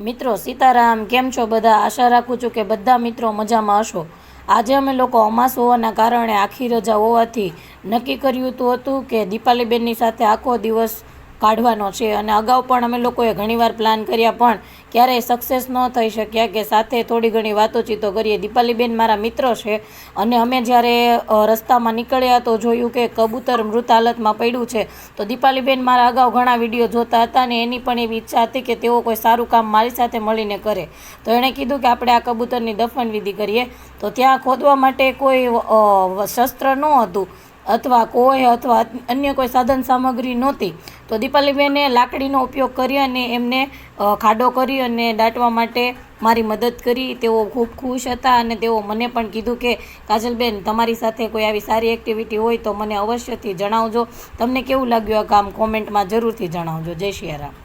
મિત્રો, સીતારામ, કેમ છો બધા? આશા રાખું છું કે બધા મિત્રો મજામાં હશો. આજે અમે લોકો અમાસ હોવાના કારણે આખી રજા હોવાથી નક્કી કર્યું હતું કે દીપાલીબેનની સાથે આખો દિવસ કાઢવાનો છે. અને અગાઉ પણ અમે લોકોએ ઘણીવાર પ્લાન કર્યા, પણ ક્યારેય સક્સેસ ન થઈ શક્યા કે સાથે થોડી ઘણી વાતોચીતો કરીએ. દીપાલીબેન મારા મિત્ર છે અને અમે જ્યારે રસ્તામાં નીકળ્યા તો જોયું કે કબૂતર મૃત હાલતમાં પડ્યું છે. તો દીપાલીબેન મારા અગાઉ ઘણા વીડિયો જોતા હતા અને એની પણ એવી ઈચ્છા હતી કે તેઓ કોઈ સારું કામ મારી સાથે મળીને કરે. તો એણે કીધું કે આપણે આ કબૂતરની દફન વિધિ કરીએ. તો ત્યાં ખોદવા માટે કોઈ શસ્ત્ર ન હતું. અથવા કોઈ અથવા અન્ય કોઈ સાધન સામગ્રી નહોતી, તો દીપાલીબેને લાકડીનો ઉપયોગ કરી અને એમને ખાડો કરી અને દાટવા માટે મારી મદદ કરી. તેઓ ખૂબ ખુશ હતા અને તેઓ મને પણ કીધું કે, કાજલબેન, તમારી સાથે કોઈ આવી સારી એક્ટિવિટી હોય તો મને અવશ્યથી જણાવજો. તમને કેવું લાગ્યું આ કામ કોમેન્ટમાં જરૂરથી જણાવજો. જય શિયા